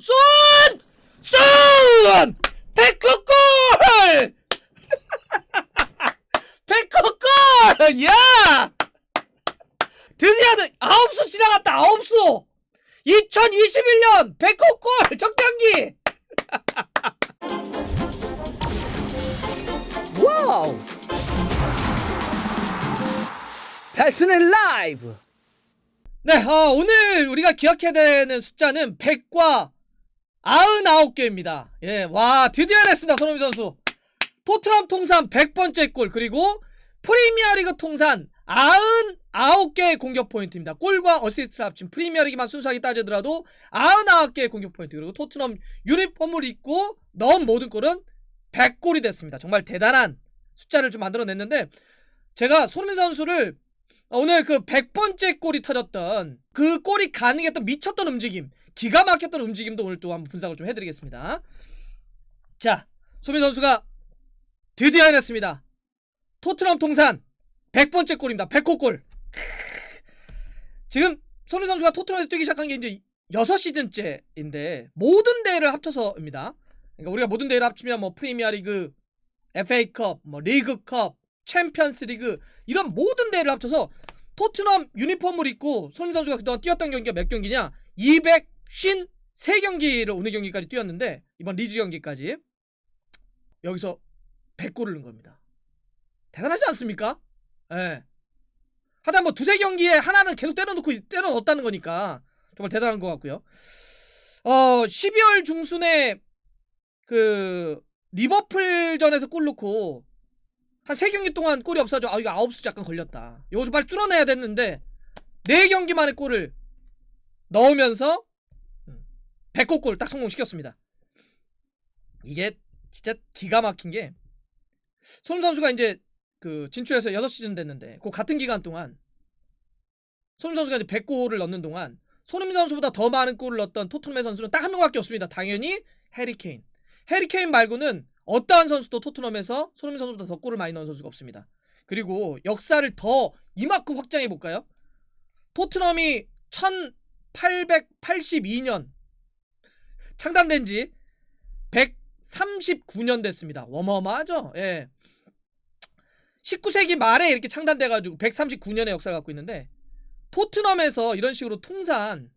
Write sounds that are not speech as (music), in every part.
쏜! 쏜! 백호골! 백호골! 야! 드디어 드- 아홉 수 지나갔다 아홉 수! 2021년 백호골 정장기! 와우! 달순의 라이브! 네, 어, 오늘 우리가 기억해야 되는 숫자는 100과 99개입니다. 예, 와, 드디어 해냈습니다, 손흥민 선수. 토트넘 통산 100번째 골, 그리고 프리미어리그 통산 99개의 공격 포인트입니다. 골과 어시스트를 합친 프리미어리그만 순수하게 따지더라도 99개의 공격 포인트, 그리고 토트넘 유니폼을 입고 넣은 모든 골은 100골이 됐습니다. 정말 대단한 숫자를 좀 만들어냈는데, 제가 손흥민 선수를 어, 오늘 그 100번째 골이 터졌던 그 골이 가능했던 미쳤던 움직임 기가 막혔던 움직임도 오늘 또 한번 분석을 좀 해드리겠습니다. 자 소민 선수가 드디어 해냈습니다. 토트넘 통산 100번째 골입니다. 100호 골. 지금 소민 선수가 토트넘에서 뛰기 시작한 게 이제 6시즌째인데 모든 대회를 합쳐서입니다. 그러니까 우리가 모든 대회를 합치면 뭐 프리미어리그 FA컵 뭐 리그컵 챔피언스 리그 이런 모든 대회를 합쳐서 토트넘 유니폼을 입고 손흥민 선수가 그동안 뛰었던 경기가 몇 경기냐 253경기를 오늘 경기까지 뛰었는데 이번 리즈 경기까지 여기서 100골을 넣은 겁니다 대단하지 않습니까? 예. 하다 뭐 두세 경기에 하나는 계속 때려놓고 때려 넣었다는 거니까 정말 대단한 것 같고요 어 12월 중순에 그 리버풀전에서 골 넣고 한 세 경기 동안 골이 없어져 아 이거 아홉 수 약간 걸렸다. 이거 좀 빨리 뚫어내야 됐는데 네 경기 만에 골을 넣으면서 100골 골딱 성공시켰습니다. 이게 진짜 기가 막힌 게손 선수가 이제 그 진출해서 6시즌 됐는데 그 같은 기간 동안 손흥민 선수가 이제 100골을 넣는 동안 손흥민 선수보다 더 많은 골을 넣었던 토트넘의 선수는 딱 한 명밖에 없습니다. 당연히 해리 케인. 해리 케인 말고는 어떠한 선수도 토트넘에서 손흥민 선수보다 더 골을 많이 넣은 선수가 없습니다. 그리고 역사를 더 이만큼 확장해 볼까요? 토트넘이 1882년 창단된 지 139년 됐습니다. 어마어마하죠? 예. 19세기 말에 이렇게 창단돼 가지고 139년의 역사를 갖고 있는데 토트넘에서 이런 식으로 통산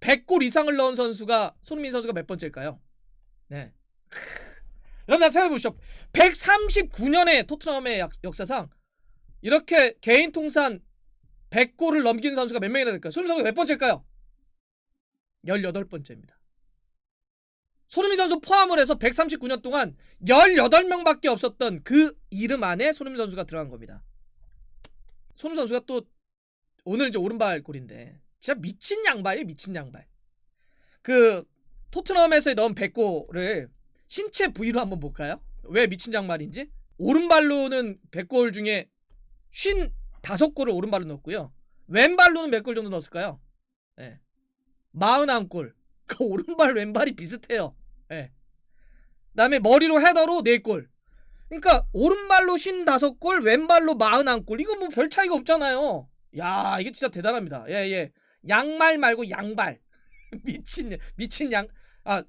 100골 이상을 넣은 선수가 손흥민 선수가 몇 번째일까요? 네. (laughs) 여러분 생각해 보시죠. 139년의 토트넘의 역- 역사상 이렇게 개인 통산 100골을 넘긴 선수가 몇 명이나 될까요? 손흥민 선수가 몇 번째일까요? 18번째입니다. 손흥민 선수 포함을 해서 139년 동안 18명밖에 없었던 그 이름 안에 손흥민 선수가 들어간 겁니다. 손흥민 선수가 또 오늘 이제 오른발 골인데 진짜 미친 양발이에요, 미친 양발. 그 토트넘에서 넣은 100골을 신체 부위로 한번 볼까요? 왜 미친 양말인지? 오른발로는 100골 중에 55골을 오른발로 넣었고요. 왼발로는 몇 골 정도 넣었을까요? 예. 41골. (laughs) 그 오른발 왼발이 비슷해요. 예. 그다음에 머리로 헤더로 4골. 그러니까 오른발로 55골, 왼발로 41골. 이거 뭐 별 차이가 없잖아요. 야, 이게 진짜 대단합니다. 예, 예. 양말 말고 양발. (laughs) 미친 미친 양 아,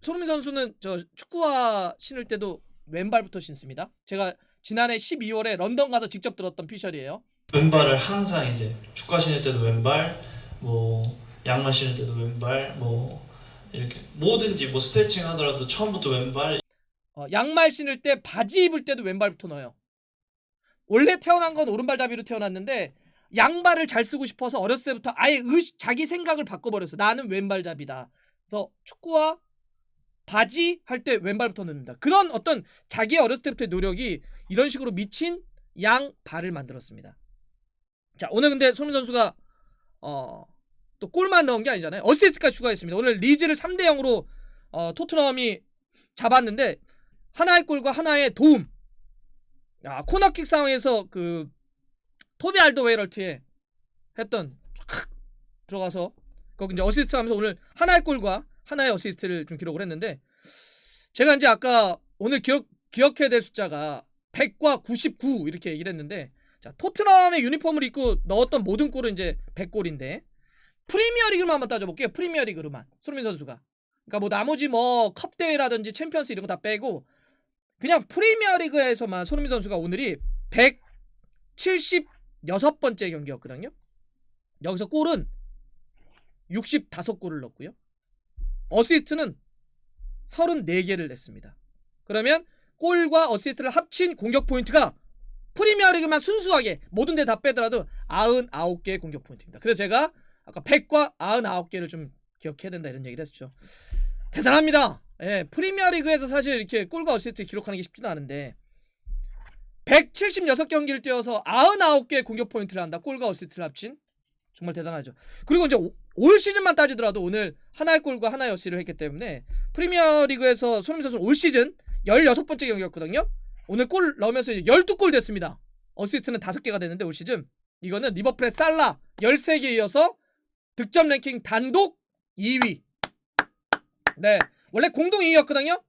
손흥민 선수는 저 축구화 신을 때도 왼발부터 신습니다. 제가 지난해 12월에 런던 가서 직접 들었던 피셜이에요. 왼발을 항상 이제 축구 신을 때도 왼발, 뭐 양말 신을 때도 왼발, 뭐 이렇게 뭐든지 뭐 스트레칭 하더라도 처음부터 왼발 어, 양말 신을 때 바지 입을 때도 왼발부터 넣어요. 원래 태어난 건 오른발잡이로 태어났는데 양발을 잘 쓰고 싶어서 어렸을 때부터 아예 의식, 자기 생각을 바꿔버렸어. 나는 왼발잡이다. 그래서 축구와 바지 할 때 왼발부터 넣는다. 그런 어떤 자기의 어렸을 때부터의 노력이 이런 식으로 미친 양발을 만들었습니다. 자 오늘 근데 손흥민 선수가 어, 또 골만 넣은 게 아니잖아요. 어시스트까지 추가했습니다. 오늘 리즈를 3대 0으로 어, 토트넘이 잡았는데 하나의 골과 하나의 도움. 야, 코너킥 상황에서 그 토비 알도웨이럴트에 했던 촥 들어가서 거기 이제 어시스트 하면서 오늘 하나의 골과 하나의 어시스트를 좀 기록을 했는데 제가 이제 아까 오늘 기억 기억해야 될 숫자가 100과 99 이렇게 얘기를 했는데 자, 토트넘의 유니폼을 입고 넣었던 모든 골은 이제 100골인데 프리미어리그로만 한번 따져볼게요. 프리미어리그로만 손흥민 선수가. 그러니까 뭐 나머지 뭐 컵 대회라든지 챔피언스 이런 거 다 빼고 그냥 프리미어리그에서만 손흥민 선수가 오늘이 176번째 경기였거든요. 여기서 골은 65골을 넣었고요. 어시스트는 34개를 냈습니다. 그러면 골과 어시스트를 합친 공격 포인트가 프리미어리그만 순수하게 모든 데 다 빼더라도 99개의 공격 포인트입니다. 그래서 제가 아까 100과 99개를 좀 기억해야 된다 이런 얘기를 했었죠. 대단합니다. 예, 프리미어 리그에서 사실 이렇게 골과 어시스트 기록하는 게 쉽지는 않은데 176경기를 뛰어서 99개의 공격 포인트를 한다. 골과 어시스트를 합친 정말 대단하죠. 그리고 이제 오- 올 시즌만 따지더라도 오늘 하나의 골과 하나의 어시를 했기 때문에 프리미어 리그에서 손흥민 선수는 올 시즌 16번째 경기였거든요. 오늘 골 넣으면서 이제 12골 됐습니다. 어시스트는 5개가 됐는데 올 시즌 이거는 리버풀의 살라 13개 이어서 득점 랭킹 단독 2위. 네. 원래 공동 2위였거든요.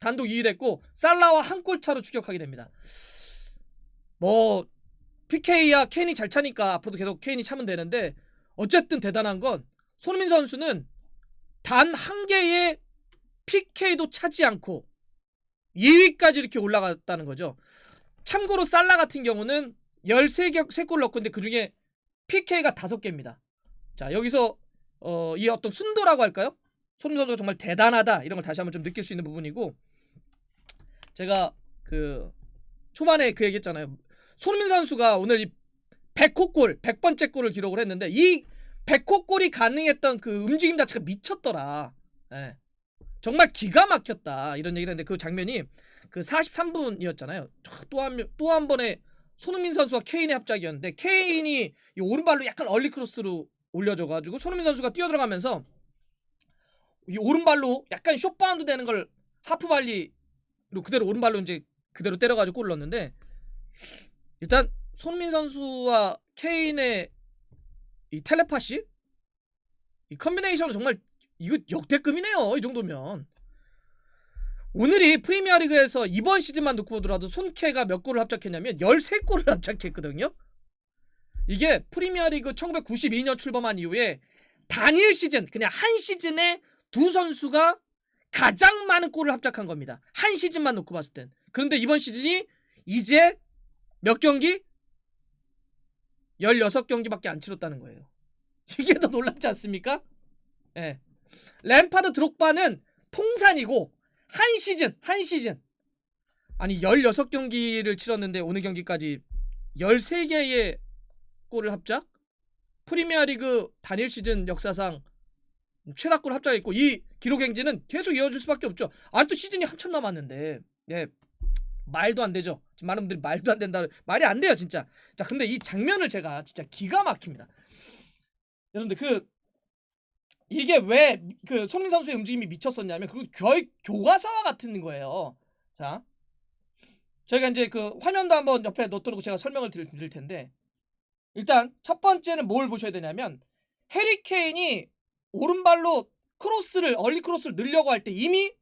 단독 2위 됐고 살라와 한 골 차로 추격하게 됩니다. 뭐 PK야 케인이 잘 차니까 앞으로도 계속 케인이 차면 되는데 어쨌든 대단한 건 손흥민 선수는 단 한 개의 PK도 차지 않고 2위까지 이렇게 올라갔다는 거죠. 참고로 살라 같은 경우는 13개 3골 넣고 근데 그중에 PK가 5개입니다. 자, 여기서 어, 이 어떤 순도라고 할까요? 손흥민 선수가 정말 대단하다 이런 걸 다시 한번 좀 느낄 수 있는 부분이고 제가 그 초반에 그 얘기했잖아요. 손흥민 선수가 오늘 이 100호 골, 100번째 골을 기록을 했는데 이 100호 골이 가능했던 그 움직임 자체가 미쳤더라. 예. 정말 기가 막혔다. 이런 얘기를 했는데 그 장면이 그 43분이었잖아요. 또 한 또 한 번에 손흥민 선수와 케인의 합작이었는데 케인이 이 오른발로 약간 얼리 크로스로 올려줘 가지고 손흥민 선수가 뛰어들어가면서 이 오른발로 약간 숏바운드 되는 걸 하프발리로 그대로 오른발로 이제 그대로 때려가지고 골을 넣었는데 일단 손민 선수와 케인의 이 텔레파시? 이 컨비네이션은 정말 이거 역대급이네요 이 정도면. 오늘이 프리미어리그에서 이번 시즌만 놓고 보더라도 손케가 몇 골을 합작했냐면 13골을 합작했거든요 이게 프리미어리그 1992년 출범한 이후에 단일 시즌 그냥 한 시즌에 두 선수가 가장 많은 골을 합작한 겁니다 한 시즌만 놓고 봤을 땐 그런데 이번 시즌이 이제 몇 경기? 16경기밖에 안 치렀다는 거예요. (laughs) 이게 더 놀랍지 않습니까? 예. 램파드 드록바는 통산이고 한 시즌, 한 시즌. 아니 16경기를 치렀는데 오늘 경기까지 13개의 골을 합작? 프리미어리그 단일 시즌 역사상 최다골 합작했고 이 기록 행진은 계속 이어질 수밖에 없죠. 아직도 시즌이 한참 남았는데. 예. 말도 안 되죠. 지금 많은 분들이 말도 안 된다. 말이 안 돼요, 진짜. 자, 근데 이 장면을 제가 진짜 기가 막힙니다. 여러분들 그 이게 왜 그 손민 선수의 움직임이 미쳤었냐면 그 거의 교과서와 같은 거예요. 자, 저희가 이제 그 화면도 한번 옆에 넣어놓고 제가 설명을 드릴 텐데 일단 첫 번째는 뭘 보셔야 되냐면 해리 케인이 오른발로 크로스를 얼리 크로스를 넣으려고 할 때 이미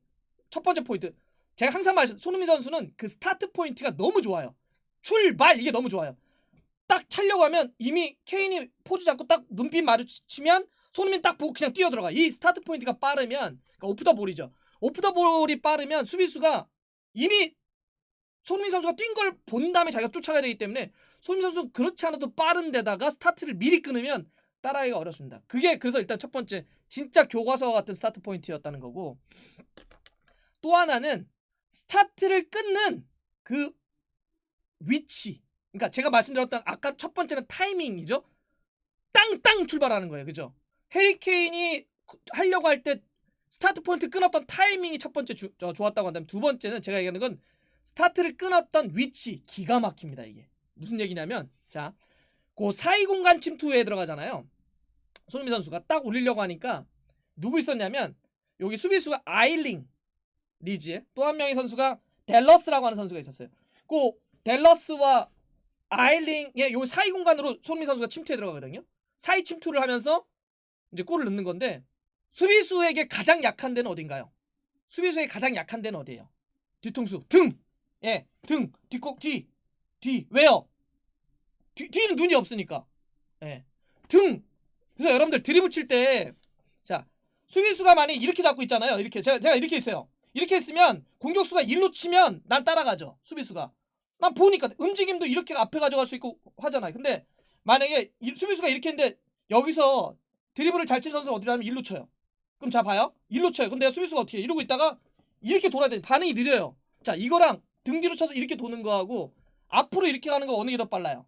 첫 번째 포인트 제가 항상 말씀 손흥민 선수는 그 스타트 포인트가 너무 좋아요. 출발 이게 너무 좋아요. 딱 차려고 하면 이미 케인이 포즈 잡고 딱 눈빛 마주치면 손흥민 딱 보고 그냥 뛰어 들어가. 이 스타트 포인트가 빠르면 그러니까 오프 더 볼이죠. 오프 더 볼이 빠르면 수비수가 이미 손흥민 선수가 뛴 걸 본 다음에 자기가 쫓아가야 되기 때문에 손흥민 선수는 그렇지 않아도 빠른 데다가 스타트를 미리 끊으면 따라하기가 어렵습니다. 그게 그래서 일단 첫 번째 진짜 교과서와 같은 스타트 포인트였다는 거고 또 하나는 스타트를 끊는 그 위치. 그러니까 제가 말씀드렸던 아까 첫 번째는 타이밍이죠. 땅땅 출발하는 거예요. 그죠? 해리 케인이 하려고 할 때 스타트 포인트 끊었던 타이밍이 첫 번째 주, 어, 좋았다고 한다면 두 번째는 제가 얘기하는 건 스타트를 끊었던 위치 기가 막힙니다 이게 무슨 얘기냐면 자, 그 사이 공간 침투에 들어가잖아요. 손흥민 선수가 딱 올리려고 하니까 누구 있었냐면 여기 수비수가 아일링 리즈에 또 한 명의 선수가 델러스라고 하는 선수가 있었어요. 그 델러스와 아일링의 요 사이 공간으로 손흥민 선수가 침투에 들어가거든요. 사이 침투를 하면서 이제 골을 넣는 건데 수비수에게 가장 약한 데는 어딘가요? 수비수에게 가장 약한 데는 어디예요? 뒤통수, 등. 예, 등, 뒷콕, 뒤, 뒤. 왜요? 뒤, 뒤는 눈이 없으니까. 예, 등. 그래서 여러분들 드리블 칠 때 자 수비수가 만약 이렇게 잡고 있잖아요. 이렇게 제가, 제가 이렇게 있어요. 이렇게 했으면 공격수가 일로 치면 난 따라가죠. 수비수가. 난 보니까 움직임도 이렇게 앞에 가져갈 수 있고 하잖아요. 근데 만약에 이- 수비수가 이렇게 했는데 여기서 드리블을 잘 치는 선수는 어디로 하면 일로 쳐요. 그럼 자 봐요. 일로 쳐요. 근데 수비수가 어떻게 해? 이러고 있다가 이렇게 돌아야 돼. 반응이 느려요. 자 이거랑 등 뒤로 쳐서 이렇게 도는 거하고 앞으로 이렇게 가는 거 어느 게 더 빨라요?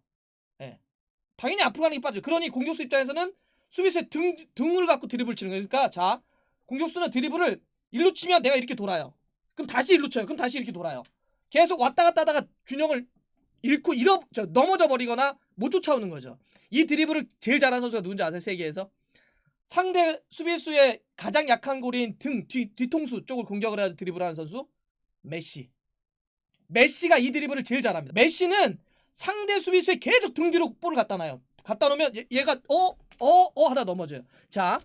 예. 당연히 앞으로 가는 게 빠르죠. 그러니 공격수 입장에서는 수비수의 등, 등을 갖고 드리블 치는 거예요. 그러니까 자 공격수는 드리블을 일로 치면 내가 이렇게 돌아요. 그럼 다시 일로 쳐요. 그럼 다시 이렇게 돌아요. 계속 왔다 갔다 하다가 균형을 잃고 잃어 저, 넘어져 버리거나 못 쫓아오는 거죠. 이 드리블을 제일 잘하는 선수가 누군지 아세요? 세계에서 상대 수비수의 가장 약한 고리인 등 뒤, 뒤통수 쪽을 공격을 해야 드리블하는 선수 메시. 메시가 이 드리블을 제일 잘합니다. 메시는 상대 수비수에 계속 등 뒤로 볼을 갖다 놔요. 갖다 놓으면 얘, 얘가 어? 어? 어? 하다 넘어져요. 자,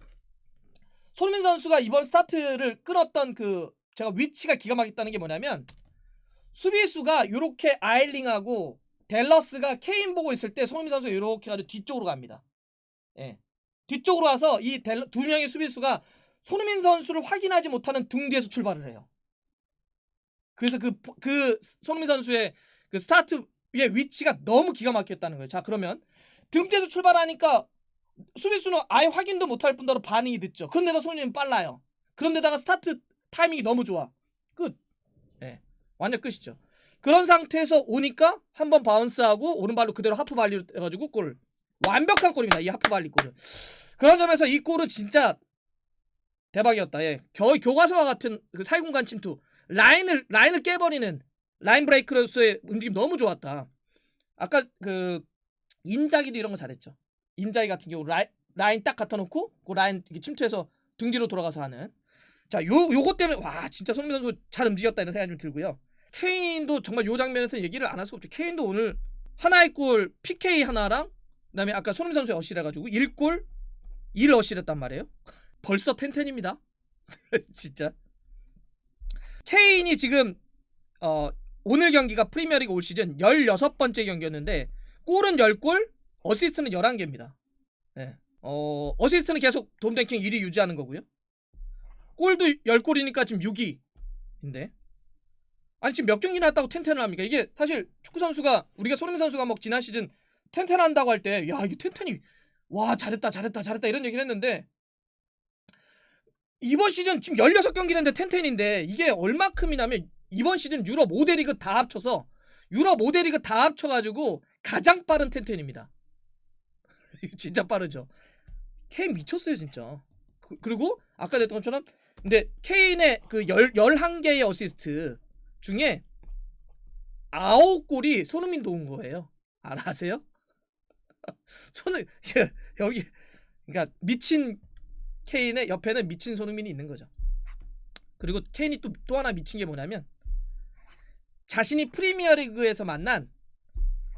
손흥민 선수가 이번 스타트를 끊었던 그 제가 위치가 기가 막혔다는 게 뭐냐면 수비수가 요렇게 아일링하고 델러스가 케인 보고 있을 때 손흥민 선수가 요렇게 가지고 뒤쪽으로 갑니다. 예. 뒤쪽으로 와서 이 두 명의 수비수가 손흥민 선수를 확인하지 못하는 등 뒤에서 출발을 해요. 그래서 그, 그 손흥민 선수의 그 스타트 의 위치가 너무 기가 막혔다는 거예요. 자, 그러면 등 뒤에서 출발하니까 수비수는 아예 확인도 못할 뿐더러 반응이 늦죠. 그런데다 손흥민은 빨라요. 그런데다가 스타트 타이밍이 너무 좋아. 끝. 예. 완전 끝이죠. 그런 상태에서 오니까 한 번 바운스하고 오른발로 그대로 하프 발리로 해가지고 골. 완벽한 골입니다. 이 하프 발리 골은. 그런 점에서 이 골은 진짜 대박이었다. 예. 거의 교과서와 같은 그 사이공간 침투. 라인을 라인을 깨버리는 라인 브레이크로서의 움직임 너무 좋았다. 아까 그 인자기도 이런 거 잘했죠. 인자기 같은 경우 라인, 라인 딱 갖다 놓고 그 라인 이렇게 침투해서 등 뒤로 돌아가서 하는. 자, 요 요거 때문에 와 진짜 손흥민 선수 잘 움직였다 이런 생각이 좀 들고요. 케인도 정말 요 장면에서 얘기를 안 할 수가 없죠. 케인도 오늘 하나의 골 PK 하나랑 그다음에 아까 손흥민 선수의 어시를 해 가지고 1골 1어시를 했단 말이에요. (laughs) 벌써 텐텐입니다. (laughs) 진짜. 케인이 지금 어 오늘 경기가 프리미어리그 올 시즌 16번째 경기였는데 골은 10골, 어시스트는 11개입니다. 예. 어, 어시스트는 계속 돔랭킹 1위 유지하는 거고요. 골도 10골이니까 지금 6위인데. 아니 지금 몇 경기나 했다고 텐텐을 합니까? 이게 사실 축구 선수가 우리가 손흥민 선수가 뭐 지난 시즌 텐텐 한다고 할 때 야, 이게 텐텐이 와, 잘했다. 잘했다. 잘했다. 이런 얘기를 했는데 이번 시즌 지금 16경기를 했는데 텐텐인데 이게 얼마큼이냐면 이번 시즌 유럽 5대 리그 다 합쳐서 유럽 5대 리그 다 합쳐가지고 가장 빠른 텐텐입니다. (laughs) 진짜 빠르죠. 케인 미쳤어요 진짜. 그, 리고 아까 냈던 것처럼 근데 케인의 그 열, 11개의 어시스트 중에 9골이 손흥민 도운 거예요. 알아 아세요? (laughs) 손을 여기 그러니까 미친 케인의 옆에는 미친 손흥민이 있는 거죠. 그리고 케인이 또, 또 하나 미친 게 뭐냐면 자신이 프리미어리그에서 만난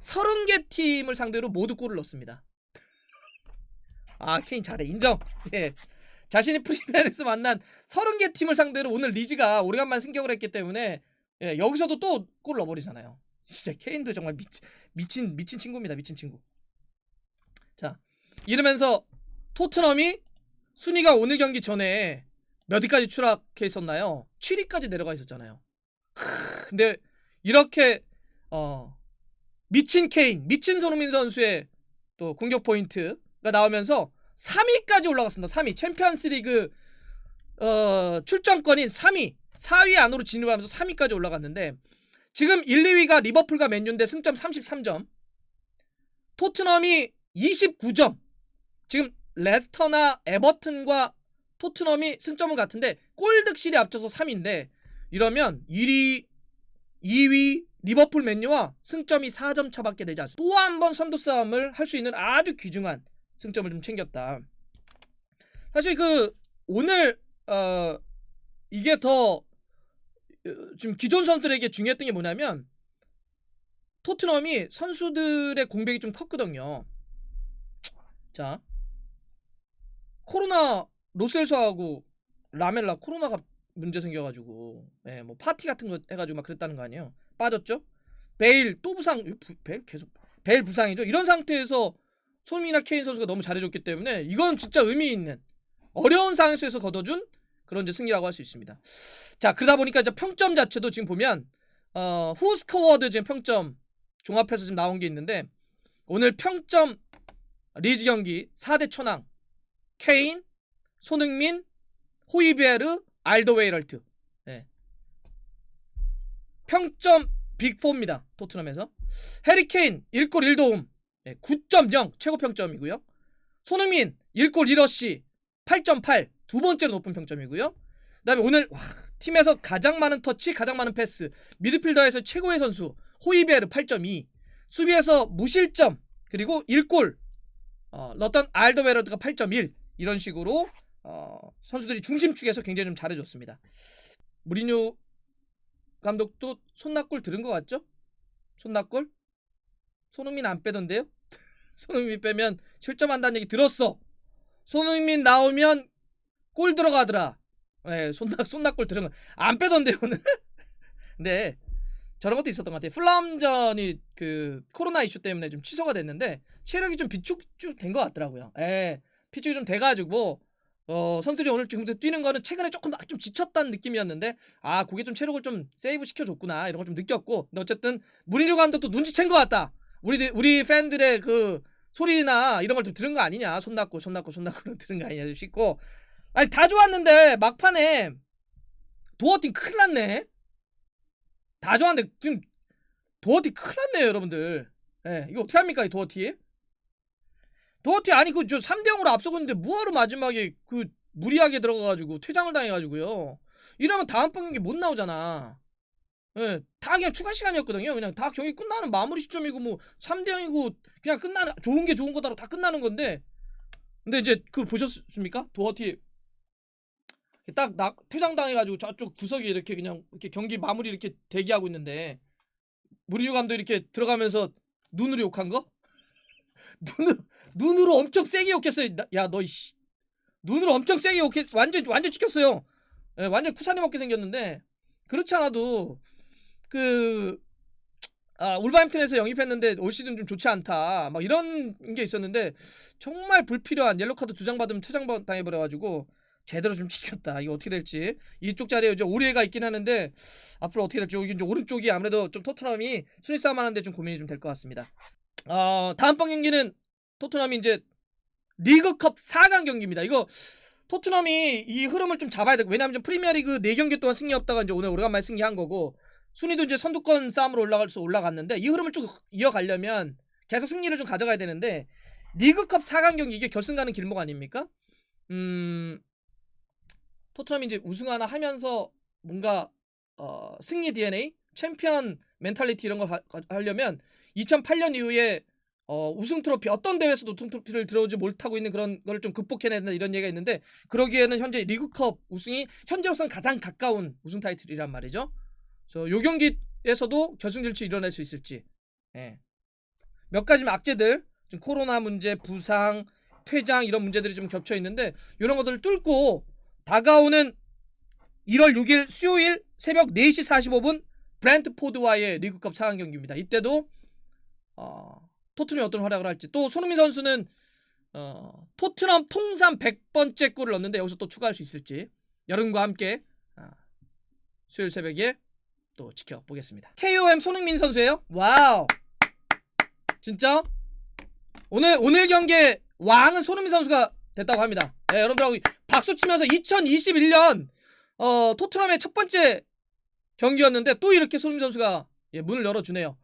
30개 팀을 상대로 모두 골을 넣습니다. (laughs) 아 케인 잘해 인정. 예. 자신이 프리미어리그에서 만난 30개 팀을 상대로 오늘 리즈가 오래간만에 승격을 했기 때문에 예, 여기서도 또 골을 넣어버리잖아요. 진짜 케인도 정말 미친 미친 미친 친구입니다. 미친 친구. 자 이러면서 토트넘이 순위가 오늘 경기 전에 몇 위까지 추락해 있었나요? 7위까지 내려가 있었잖아요. 크, 근데 이렇게 어 미친 케인, 미친 손흥민 선수의 또 공격 포인트가 나오면서 3위까지 올라갔습니다. 3위 챔피언스리그 어 출전권인 3위, 4위 안으로 진입하면서 3위까지 올라갔는데 지금 1, 2위가 리버풀과 맨유인데 승점 33점, 토트넘이 29점. 지금 레스터나 에버튼과 토트넘이 승점은 같은데 골 득실이 앞져서 3위인데 이러면 1위, 2위 리버풀 맨유와 승점이 4점 차밖에 되지 않습니다. 또 한 번 선두 싸움을 할 수 있는 아주 귀중한 승점을 좀 챙겼다. 사실 그 오늘 어 이게 더 어, 지금 기존 선수들에게 중요했던 게 뭐냐면 토트넘이 선수들의 공백이 좀 컸거든요. 자, 코로나 로셀서하고 라멜라 코로나가 문제 생겨가지고 예, 뭐 파티 같은 거 해가지고 막 그랬다는 거 아니에요? 빠졌죠? 베일 또 부상 부- 베일 계속 베일 부상이죠. 이런 상태에서 손흥민이나 케인 선수가 너무 잘해줬기 때문에 이건 진짜 의미 있는 어려운 상황에서 거둬준 그런 이제 승리라고 할 수 있습니다. 자 그러다 보니까 이제 평점 자체도 지금 보면 어 후스코어드 지금 평점 종합해서 지금 나온 게 있는데 오늘 평점 리즈 경기 4대 천왕 케인, 손흥민, 호이베르, 알더 웨이럴트 예. 평점 빅4입니다. 토트넘에서 해리케인 1골 1도움 예, 9.0 최고 평점이고요. 손흥민 1골 1어시 8.8 두 번째로 높은 평점이고요. 그다음에 오늘 와, 팀에서 가장 많은 터치, 가장 많은 패스, 미드필더에서 최고의 선수 호이베르 8.2, 수비에서 무실점 그리고 1골 어, 러던 알더베러드가 8.1 이런 식으로 어, 선수들이 중심축에서 굉장히 좀 잘해줬습니다. 무리뉴 감독도 손낙골 들은 것 같죠? 손낙골? 손흥민 안 빼던데요? (laughs) 손흥민 빼면 실점한다는 얘기 들었어. 손흥민 나오면 골 들어가더라. 예, 손낙 손낙골 들은 거안 빼던데 오늘. 근데 (laughs) 저런 것도 있었던 것 같아요. 플럼전이 그 코로나 이슈 때문에 좀 취소가 됐는데 체력이 좀 비축 된것 같더라고요. 예, 비축이 좀 돼가지고 어 선수들이 오늘 지금부터 뛰는 거는 최근에 조금 좀 지쳤다는 느낌이었는데 아 그게 좀 체력을 좀 세이브 시켜줬구나 이런 걸 좀 느꼈고 근데 어쨌든 무리뉴 감독도 눈치챈 것 같다. 우리 우리 팬들의 그 소리나 이런 걸 좀 들은 거 아니냐. 손났고 손났고 손났고 (laughs) 들은 거 아니냐. 싶고. 아니 다 좋았는데 막판에 도어팀 큰일 났네. 다 좋았는데 지금 도어팀 큰일 났네요 여러분들. 예 이거 어떻게 합니까 이 도어팀 도어팀 아니 그 저 3대 0으로 앞서고 있는데 뭐하러 마지막에 그 무리하게 들어가가지고 퇴장을 당해가지고요 이러면 다음 번 경기 못 나오잖아 예, 다 그냥 추가 시간이었거든요. 그냥 다 경기 끝나는 마무리 시점이고 뭐 3대 0이고 그냥 끝나는 좋은 게 좋은 거다로 다 끝나는 건데. 근데 이제 그 보셨습니까? 도어티 딱 나, 퇴장 당해가지고 저쪽 구석에 이렇게 그냥 이렇게 경기 마무리 이렇게 대기하고 있는데 무리뉴 감독 이렇게 들어가면서 눈으로 욕한 거? (laughs) 눈으로 눈으로 엄청 세게 욕했어요. 야너 이씨 눈으로 엄청 세게 욕했 완전 완전 찍혔어요. 예, 완전 쿠사리 먹게 생겼는데 그렇지 않아도 그 아, 울버햄튼에서 영입했는데 올 시즌 좀 좋지 않다. 막 이런 게 있었는데 정말 불필요한 옐로 카드 두 장 받으면 퇴장 당해 버려 가지고 제대로 좀 시켰다. 이거 어떻게 될지. 이쪽 자리에 이제 오리가 있긴 하는데 앞으로 어떻게 될지 이제 오른쪽이 아무래도 좀 토트넘이 순위 싸움 하는데 좀 고민이 좀 될 것 같습니다. 어, 다음 번 경기는 토트넘이 이제 리그컵 4강 경기입니다. 이거 토트넘이 이 흐름을 좀 잡아야 되고 왜냐하면 좀 프리미어리그 4경기 동안 승리 없다가 이제 오늘 오래간만에 승리한 거고 순위도 이제 선두권 싸움으로 올라가서 올라갔는데 이 흐름을 쭉 이어가려면 계속 승리를 좀 가져가야 되는데 리그컵 4강 경기 이게 결승 가는 길목 아닙니까? 음 토트넘이 이제 우승 하나 하면서 뭔가 어, 승리 DNA, 챔피언 멘탈리티 이런 걸 가- 가- 하려면 2008년 이후에 어, 우승 트로피 어떤 대회에서도 우승 트로피를 들어오지 못하고 있는 그런 걸 좀 극복해내야 된다 이런 얘기가 있는데 그러기에는 현재 리그컵 우승이 현재로서는 가장 가까운 우승 타이틀이란 말이죠. 그래서 요 경기에서도 결승 진출 이뤄낼 수 있을지. 예. 몇 가지 악재들, 좀 코로나 문제, 부상, 퇴장 이런 문제들이 좀 겹쳐 있는데 이런 것들을 뚫고 다가오는 1월 6일 수요일 새벽 4시 45분 브랜트포드와의 리그컵 4강 경기입니다. 이때도 어, 토트넘이 어떤 활약을 할지 또 손흥민 선수는 어, 토트넘 통산 100번째 골을 넣는데 여기서 또 추가할 수 있을지 여러분과 함께 아, 수요일 새벽에 또 지켜보겠습니다. KOM 손흥민 선수예요? 와우. 진짜? 오늘 오늘 경기의 왕은 손흥민 선수가 됐다고 합니다. 네, 여러분들하고 박수 치면서 2021년 어, 토트넘의 첫 번째 경기였는데 또 이렇게 손흥민 선수가 예, 문을 열어주네요.